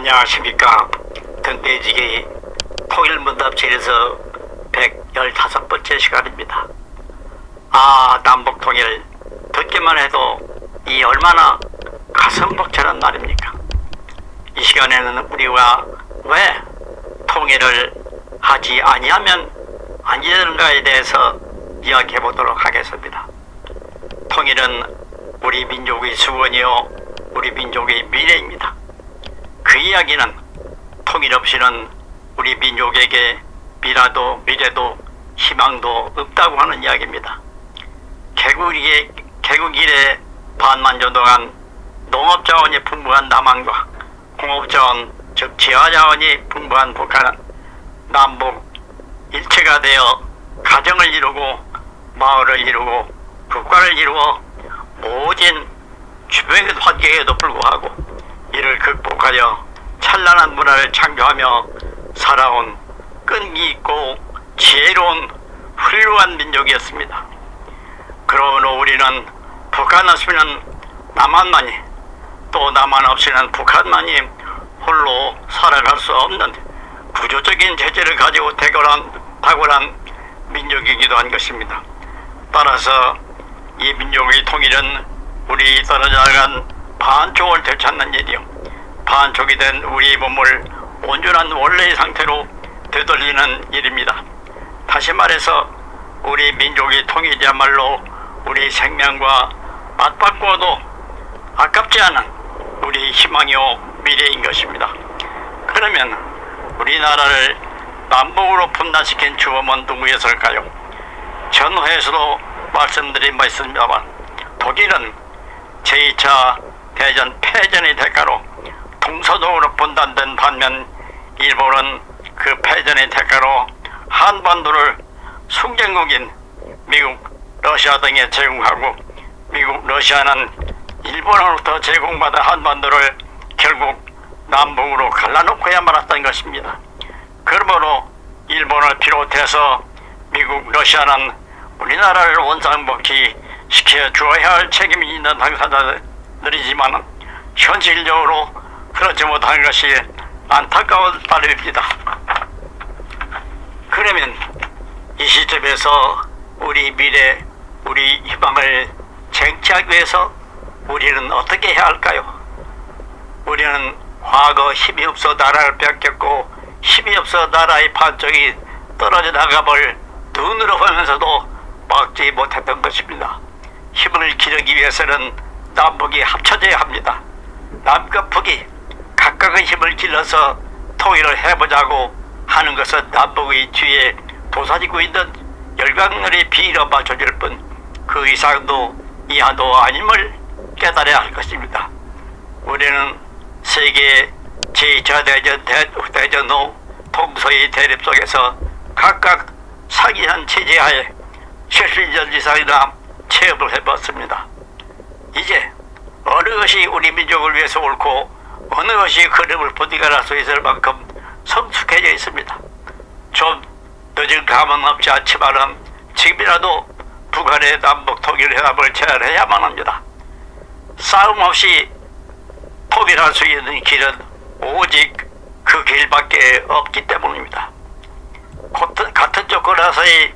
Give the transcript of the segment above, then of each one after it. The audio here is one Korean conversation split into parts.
안녕하십니까. 등대지기 통일문답실에서 115번째 시간입니다. 아, 남북통일 듣기만 해도 이 얼마나 가슴 벅찬한 날입니까? 이 시간에는 우리가 왜 통일을 하지 아니하면 안 되는가에 대해서 이야기해 보도록 하겠습니다. 통일은 우리 민족의 수건이요, 우리 민족의 미래입니다. 그 이야기는 통일 없이는 우리 민족에게 미라도 미래도 희망도 없다고 하는 이야기입니다. 개국 이래, 개국 이래 반만년 동안 농업자원이 풍부한 남한과 공업자원, 즉 지하자원이 풍부한 북한은 남북 일체가 되어 가정을 이루고 마을을 이루고 국가를 이루어 모진 주변의 환경에도 불구하고 이를 극복하여 찬란한 문화를 창조하며 살아온 끈기 있고 지혜로운 훌륭한 민족이었습니다. 그러므로 우리는 북한 없이는 남한만이 또 남한 없이는 북한만이 홀로 살아갈 수 없는 구조적인 체제를 가지고 탁월한, 탁월한 민족이기도 한 것입니다. 따라서 이 민족의 통일은 우리 떨어져 나간 반쪽을 되찾는 일이요. 반쪽이 된 우리 몸을 온전한 원래의 상태로 되돌리는 일입니다. 다시 말해서 우리 민족의 통일이야말로 우리 생명과 맞바꿔도 아깝지 않은 우리 희망이요 미래인 것입니다. 그러면 우리나라를 남북으로 분단시킨 주범은 누구였을까요? 전후에서도 말씀드린 바 있습니다만 독일은 제2차 대전 패전의 분단된 반면 일본은 그 패전의 대가로 한반도를 숙련국인 미국, 러시아 등에 제공하고 미국, 러시아는 일본으로부터 제공받은 한반도를 결국 남북으로 갈라놓고야 말았던 것입니다. 그러므로 일본을 비롯해서 미국, 러시아는 우리나라를 원상복귀 시켜 주어야 할 책임이 있는 당사자들이지만 현실적으로 그렇지 못한 것이 안타까운 바람입니다. 그러면 이 시점에서 우리 미래, 우리 희망을 쟁취하기 위해서 우리는 어떻게 해야 할까요? 우리는 과거 힘이 없어 나라를 뺏겼고 힘이 없어 나라의 반쪽이 떨어져 나가볼 눈으로 보면서도 막지 못했던 것입니다. 힘을 기르기 위해서는 남북이 합쳐져야 합니다. 남과 북이 각각의 힘을 길러서 통일을 해보자고 하는 것은 남북의 뒤에 도사지고 있는 열강들의 비로 맞춰줄 뿐그 이상도 이하도 아님을 깨달아야 할 것입니다. 우리는 세계 제2차 대전, 대, 대전 후 동서의 대립 속에서 각각 상이한 체제하에 70년 이상이나 체험을 해봤습니다. 이제 어느 것이 우리 민족을 위해서 옳고 어느 것이 그름을 부디가할 수 있을 만큼 성숙해져 있습니다. 좀 늦은 감은 없지 않지만은 지금이라도 북한의 남북 통일 회담을 제안해야만 합니다. 싸움 없이 통일할 수 있는 길은 오직 그 길밖에 없기 때문입니다. 같은, 같은 조건에서의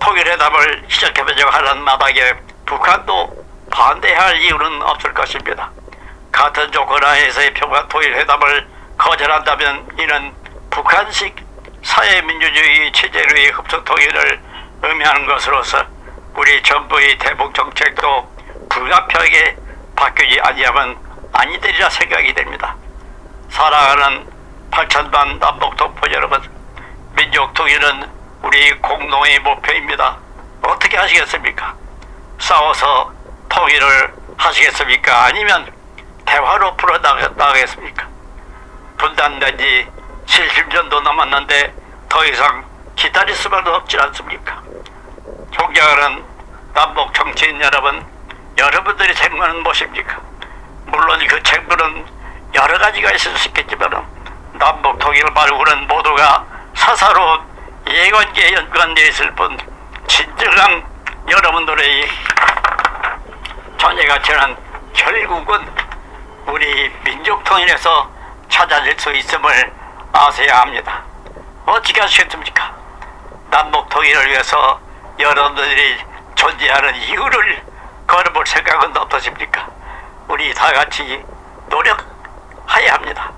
통일회담을 시작해보자고 하는 마당에 북한도 반대할 이유는 없을 것입니다. 같은 조건 하에서의 평화 통일 회담을 거절한다면 이는 북한식 사회민주주의 체제로의 흡수 통일을 의미하는 것으로서 우리 정부의 대북 정책도 불가피하게 바뀌지 아니하면 아니 되리라 생각이 됩니다. 사랑하는 8천만 남북 동포 여러분, 민족 통일은 우리 공동의 목표입니다. 어떻게 하시겠습니까? 싸워서 통일을 하시겠습니까? 아니면 대화로 풀어나가겠습니까? 분단된 지 70년도 남았는데 더 이상 기다릴 수밖에 없지 않습니까? 존경하는 남북 정치인 여러분, 여러분들의 책무는 무엇입니까? 물론 그 책무는 여러 가지가 있을 수 있겠지만 남북 통일을 바르고는 모두가 사사로운 예관계에 연관되어 있을 뿐 진정한 여러분들의 전예가치는 결국은 우리 민족 통일에서 찾아질 수 있음을 아셔야 합니다. 어떻게 하시겠습니까? 남북 통일을 위해서 여러분들이 존재하는 이유를 걸어볼 생각은 어떠십니까? 우리 다 같이 노력해야 합니다.